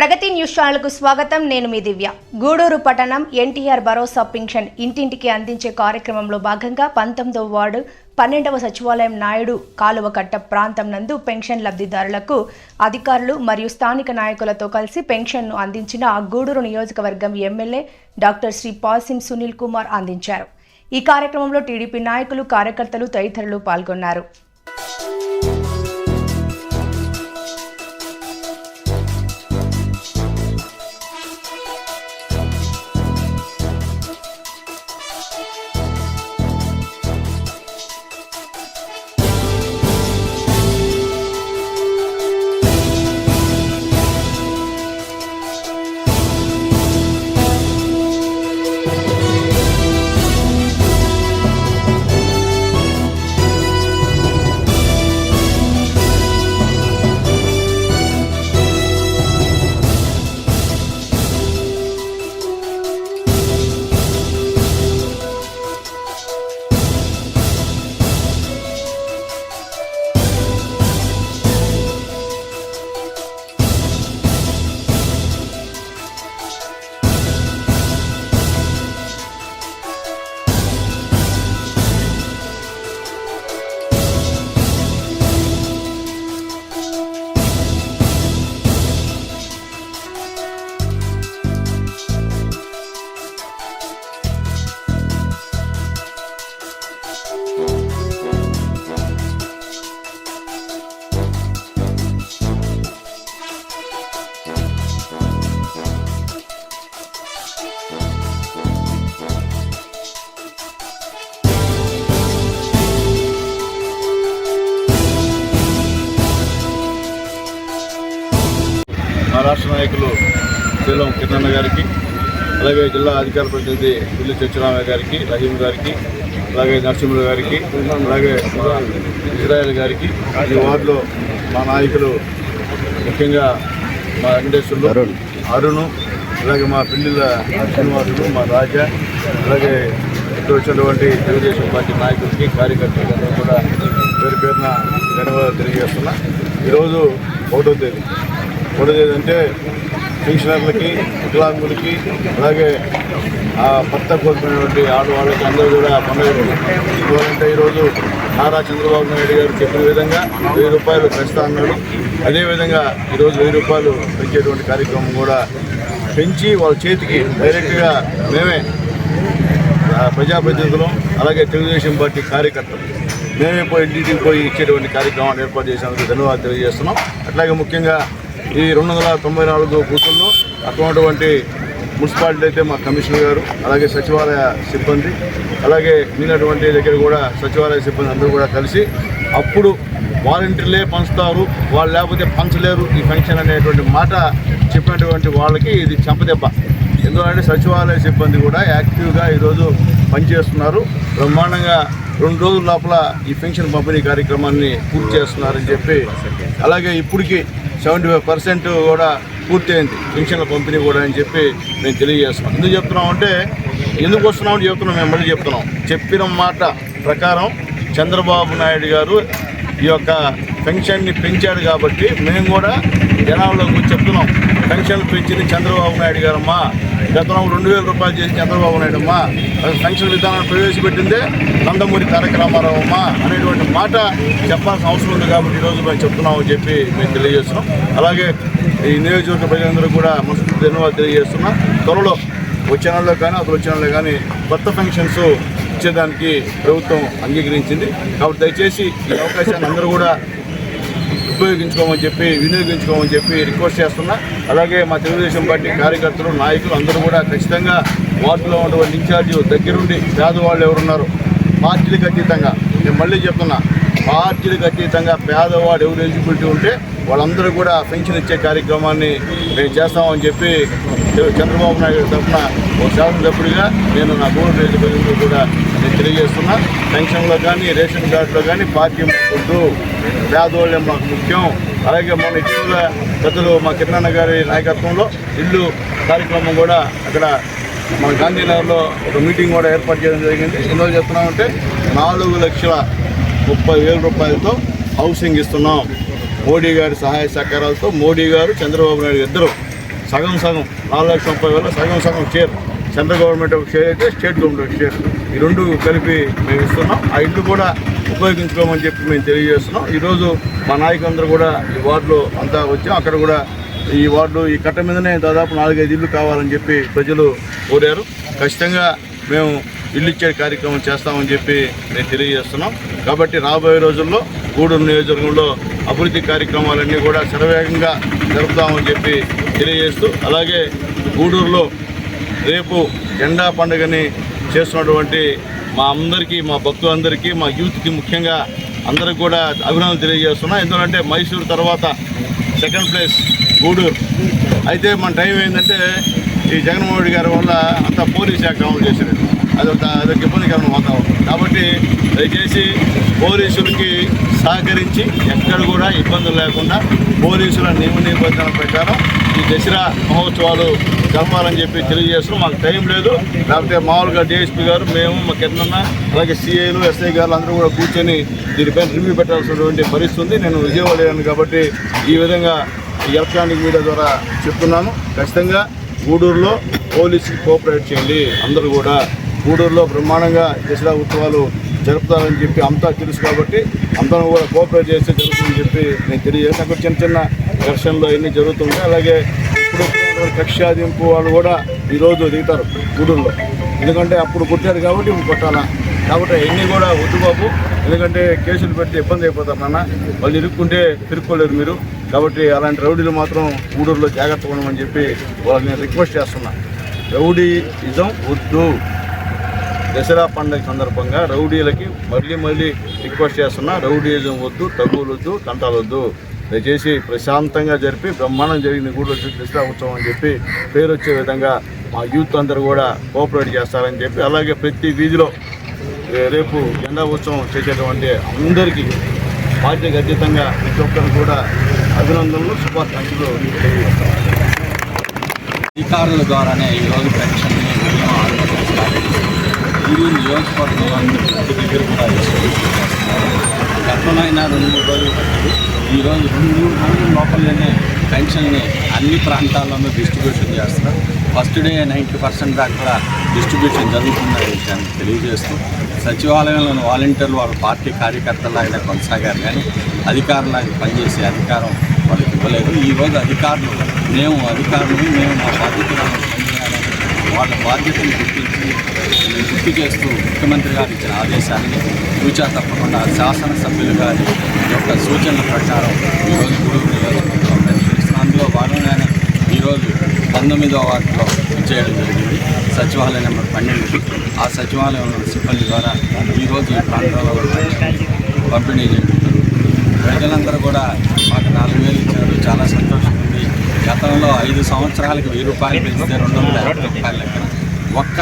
ప్రగతి news ఛానల్కు స్వాగతం. నేను మీ దివ్య. గూడూరు పట్టణం ఎన్టీఆర్ భరోసా పింఛన్ ఇంటింటికి అందించే కార్యక్రమంలో భాగంగా పంతొమ్మిదవ వార్డు పన్నెండవ సచివాలయం నాయుడు కాలువ కట్ట ప్రాంతం నందు పెన్షన్ లబ్ధిదారులకు అధికారులు మరియు స్థానిక నాయకులతో కలిసి పెన్షన్ను అందించిన గూడూరు నియోజకవర్గం ఎమ్మెల్యే డాక్టర్ శ్రీ పాసిం సునీల్ కుమార్ అందించారు. ఈ కార్యక్రమంలో టీడీపీ నాయకులు కార్యకర్తలు తదితరులు పాల్గొన్నారు. మా రాష్ట్ర నాయకులు శ్రీలం కిరణ్ గారికి అలాగే జిల్లా అధికార ప్రతినిధి పిల్లి సత్యనారాయణ గారికి రహీం గారికి అలాగే నరసింహులు గారికి అలాగే ఇజ్రాయెల్ గారికి ఈ వార్డులో మా నాయకులు ముఖ్యంగా మా వెంకటేశ్వర్లు అరుణ్. అలాగే మా పిల్లిల శ్రీనివాసులు మా రాజా అలాగే ఇక్కడ వచ్చినటువంటి తెలుగుదేశం పార్టీ నాయకులకి కార్యకర్తలకి అందరూ కూడా పేరు పేరున ధన్యవాదాలు తెలియజేస్తున్నా. ఈరోజు ఒకటో తేదీ. ఒకటో తేదీ అంటే పెన్షనర్లకి వికలాంగులకి అలాగే ఆ భర్త కోల్పోయినటువంటి ఆడవాళ్ళకి అందరూ కూడా పండుగ ఎందుకంటే ఈరోజు నారా చంద్రబాబు నాయుడు గారు చెప్పిన విధంగా వెయ్యి రూపాయలు పెంచుతా అన్నాడు అదేవిధంగా ఈరోజు వెయ్యి రూపాయలు పెంచేటువంటి కార్యక్రమం కూడా పెంచి వాళ్ళ చేతికి డైరెక్ట్గా మేమే ఆ, ప్రజాప్రతినిధులం అలాగే తెలుగుదేశం పార్టీ కార్యకర్తలు. మేమే పోయి ఇంటికి పోయి ఇచ్చేటువంటి కార్యక్రమాన్ని ఏర్పాటు చేసినందుకు ధన్యవాదాలు తెలియజేస్తున్నాం. అట్లాగే ముఖ్యంగా ఈ రెండు వందల తొంభై నాలుగు బూతుల్లో అటువంటి మున్సిపాలిటీ అయితే మా కమిషనర్ గారు అలాగే సచివాలయ సిబ్బంది అలాగే మిగిలినటువంటి దగ్గర కూడా సచివాలయ సిబ్బంది అందరూ కూడా కలిసి అప్పుడు వాలంటీర్లే పంచుతారు వాళ్ళు లేకపోతే పంచలేరు ఈ ఫంక్షన్ అనేటువంటి మాట చెప్పినటువంటి వాళ్ళకి ఇది చెంపదెబ్బ. ఎందుకంటే సచివాలయ సిబ్బంది కూడా యాక్టివ్గా ఈరోజు పనిచేస్తున్నారు. బ్రహ్మాండంగా రెండు రోజుల లోపల ఈ పెన్షన్ పంపిణీ కార్యక్రమాన్ని పూర్తి చేస్తున్నారని చెప్పి అలాగే ఇప్పటికి సెవెంటీ ఫైవ్ పర్సెంట్ కూడా పూర్తయింది పెన్షన్ల పంపిణీ కూడా అని చెప్పి మేము తెలియజేస్తున్నాం. ఎందుకు చెప్తున్నాం అంటే ఎందుకు వస్తున్నామని చెప్తున్నాం మేము మళ్ళీ చెప్తున్నాం. చెప్పిన మాట ప్రకారం చంద్రబాబు నాయుడు గారు ఈ యొక్క పెన్షన్ని పెంచాడు కాబట్టి మేము కూడా జనాల్లో వచ్చి చెప్తున్నాం. పెన్షన్లు పెంచింది చంద్రబాబు నాయుడు గారమ్మా. గతంలో రెండు వేల రూపాయలు చేసి చంద్రబాబు నాయుడు అమ్మా పెన్షన్ విధానాన్ని ప్రవేశపెట్టిందే నందమూరి తారక రామారావు అమ్మా అనేటువంటి మాట చెప్పాల్సిన అవసరం ఉంది కాబట్టి ఈరోజు మేము చెప్తున్నామని చెప్పి మేము తెలియజేస్తున్నాం. అలాగే ఈ నియోజకవర్గ ప్రజలందరూ కూడా మనసు ధన్యవాదాలు తెలియజేస్తున్నాం. త్వరలో వచ్చే నెలలో కానీ అసలు వచ్చే నెలలో కానీ కొత్త పెన్షన్స్ ఇచ్చేదానికి ప్రభుత్వం అంగీకరించింది. కాబట్టి దయచేసి ఈ అవకాశాన్ని అందరూ కూడా ఉపయోగించుకోమని చెప్పి వినియోగించుకోమని చెప్పి రిక్వెస్ట్ చేస్తున్నా. అలాగే మా తెలుగుదేశం పార్టీ కార్యకర్తలు నాయకులు అందరూ కూడా ఖచ్చితంగా వార్డులో ఉన్నటువంటి ఇన్ఛార్జి దగ్గరుండి పేదవాళ్ళు ఎవరున్నారు? పార్టీలకు అతీతంగా. నేను మళ్ళీ చెప్తున్నా పార్టీలకు అతీతంగా పేదవాడు ఎవరు ఎలిజిబిలిటీ ఉంటే వాళ్ళందరూ కూడా పెన్షన్ ఇచ్చే కార్యక్రమాన్ని మేము చేస్తామని చెప్పి చంద్రబాబు నాయుడు తరఫున ఒక శాసనసభ్యుడిగా నేను నా గోల్డ్ కూడా తెలియజేస్తున్నా. పెన్షన్లో కానీ రేషన్ కార్డులో కానీ పార్టీ మాకు పేదవాళ్ళే మాకు ముఖ్యం. అలాగే మన ఇటీవల పెద్దలు మా కిరణన్న గారి నాయకత్వంలో ఇల్లు కార్యక్రమం కూడా అక్కడ మన గాంధీనగర్లో ఒక మీటింగ్ కూడా ఏర్పాటు చేయడం జరిగింది. ఎందులో చెప్తున్నామంటే నాలుగు లక్షల ముప్పై వేల రూపాయలతో హౌసింగ్ ఇస్తున్నాం. మోడీ గారి సహాయ సహకారాలతో మోడీ గారు చంద్రబాబు నాయుడు ఇద్దరు సగం సగం నాలుగు లక్షల ముప్పై వేల సగం సగం చేరు. సెంట్రల్ గవర్నమెంట్ ఒక షేర్ అయితే స్టేట్ గవర్నమెంట్ ఒక షేర్. ఈ రెండు కలిపి మేము ఇస్తున్నాం. ఆ ఇల్లు కూడా ఉపయోగించుకోమని చెప్పి మేము తెలియజేస్తున్నాం. ఈరోజు మా నాయకులందరూ కూడా ఈ వార్డులో అంతా వచ్చాం అక్కడ కూడా ఈ వార్డు ఈ కట్ట మీదనే దాదాపు నాలుగైదు ఇల్లు కావాలని చెప్పి ప్రజలు కోరారు. ఖచ్చితంగా మేము ఇల్లు ఇచ్చే కార్యక్రమం చేస్తామని చెప్పి మేము తెలియజేస్తున్నాం. కాబట్టి రాబోయే రోజుల్లో గూడూరు నియోజకవర్గంలో అభివృద్ధి కార్యక్రమాలన్నీ కూడా శరవేగంగా జరుపుతామని చెప్పి తెలియజేస్తూ అలాగే గూడూరులో రేపు జెండా పండుగని చేస్తున్నటువంటి మా అందరికీ మా భక్తులందరికీ మా యూత్కి ముఖ్యంగా అందరికి కూడా అభినందనలు తెలియజేస్తున్నా. ఎందుకంటే మైసూరు తర్వాత సెకండ్ ప్లేస్ గూడూరు. అయితే మన టైం ఏంటంటే ఈ జగన్మోహన్ రెడ్డి గారి వల్ల అంతా పోలీస్ శాఖ అమలు చేశారు అదొక అదొక ఇబ్బందికరమైన వాతావరణం. కాబట్టి దయచేసి పోలీసులకి సహకరించి ఎక్కడ కూడా ఇబ్బందులు లేకుండా పోలీసుల నియమ నిబంధనల ప్రకారం ఈ దసరా మహోత్సవాలు జరపాలని చెప్పి తెలియజేస్తున్నాం. మాకు టైం లేదు. లేకపోతే మామూలుగా డిఎస్పీ గారు మేము మా కింద అలాగే సిఐలు ఎస్ఐ గారు అందరూ కూడా కూర్చొని దీనిపైన రివ్యూ పెట్టాల్సినటువంటి పరిస్థితి ఉంది. నేను విజయవాడ కాబట్టి ఈ విధంగా ఎలక్ట్రానిక్ మీడియా ద్వారా చెప్తున్నాను. ఖచ్చితంగా గూడూరులో పోలీసుకి కోఆపరేట్ చేయండి. అందరూ కూడా గూడూరులో బ్రహ్మాండంగా దసరా ఉత్సవాలు జరుపుతారని చెప్పి అంతా తెలుసు కాబట్టి అందరం కూడా కోఆపరేట్ చేస్తే జరుగుతుందని చెప్పి నేను తెలియజేసి నాకు చిన్న చిన్న ఘర్షణలు అన్నీ జరుగుతుంటాయి అలాగే ఇప్పుడు వచ్చినటువంటి వాళ్ళు కూడా ఈరోజు దిగుతారు గూడూరులో. ఎందుకంటే అప్పుడు కొట్టారు కాబట్టి ఇప్పుడు కొట్టాలా. కాబట్టి అవన్నీ కూడా వద్దు బాబు ఎందుకంటే కేసులు పెడితే ఇబ్బంది అయిపోతారు నాన్న. వాళ్ళు ఇరుక్కుంటే తిరుక్కోలేరు మీరు. కాబట్టి అలాంటి రౌడీలు మాత్రం గూడూరులో జాగ్రత్తగా ఉండమని చెప్పి వాళ్ళని నేను రిక్వెస్ట్ చేస్తున్నా. రౌడీ ఇజం వద్దు. దసరా పండుగ సందర్భంగా రౌడీలకి మళ్ళీ మళ్ళీ రిక్వెస్ట్ చేస్తున్నా. రౌడీయిజం వద్దు తగులొద్దు వద్దు దయచేసి ప్రశాంతంగా జరిపి బ్రహ్మాండం జరిగింది గూడూరు దసరా ఉత్సవం అని చెప్పి పేరు వచ్చే విధంగా మా యూత్ అందరూ కూడా కోఆపరేట్ చేస్తారని చెప్పి అలాగే ప్రతి వీధిలో రేపు జెండా ఉత్సవం చేసేటువంటి అందరికీ పార్టీకి అతీతంగా ప్రతి ఒక్కరు కూడా అభినందనలు శుభాకాంక్షలు అధికారుల ద్వారానే ఈరోజు పెన్షన్ని ఇది నియోజకవర్గం ప్రతి దగ్గర కూడా గతంలో అయినా రెండు మూడు రోజులు ఈరోజు రెండు మూడు రోజుల లోపలనే పెన్షన్ని అన్ని ప్రాంతాల్లోనూ డిస్ట్రిబ్యూషన్ చేస్తున్నాం ఫస్ట్ డే నైంటీ పర్సెంట్ దాకా కూడా డిస్ట్రిబ్యూషన్ జరుగుతుందనే విషయాన్ని తెలియజేస్తూ సచివాలయంలోని వాలంటీర్లు వాళ్ళ పార్టీ కార్యకర్తలాగానే కొనసాగారు కానీ అధికారులాగా పనిచేసే అధికారం వాళ్ళకి ఇవ్వలేదు. ఈరోజు అధికారులు మేము అధికారులు మేము మా బాధ్యతలను వాళ్ళ బాధ్యతను గుర్తించి గుర్తు చేస్తూ ముఖ్యమంత్రి గారు ఇచ్చిన ఆదేశాన్ని సూచన తప్పకుండా శాసనసభ్యులు గారి యొక్క సూచనల ప్రకారం ఈరోజు గురువు నియోజకవర్గంలో పనిచేస్తున్నాం అందులో భాగంగానే ఈరోజు పంతొమ్మిదవ వార్డులో చేయడం జరిగింది. సచివాలయం నెంబర్ పన్నెండు. ఆ సచివాలయంలో సిబ్బంది ద్వారా ఈరోజు ఈ ప్రాంతాల్లో పంపిణీ చేయడం ప్రజలందరూ కూడా మాకు నాలుగు వేలు ఇచ్చారు. చాలా సంతోషం ఉంది. గతంలో ఐదు సంవత్సరాలకు వెయ్యి రూపాయలు పెంచితే రెండు వందల యాభై రూపాయల లెక్కన ఒక్క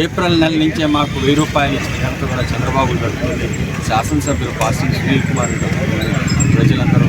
ఏప్రిల్ నెల నుంచే మాకు వెయ్యి రూపాయలు ఇచ్చిన కూడా చంద్రబాబు గారు. శాసనసభ్యులు పాస్టింగ్ సునీల్ కుమార్ గారు. ప్రజలందరూ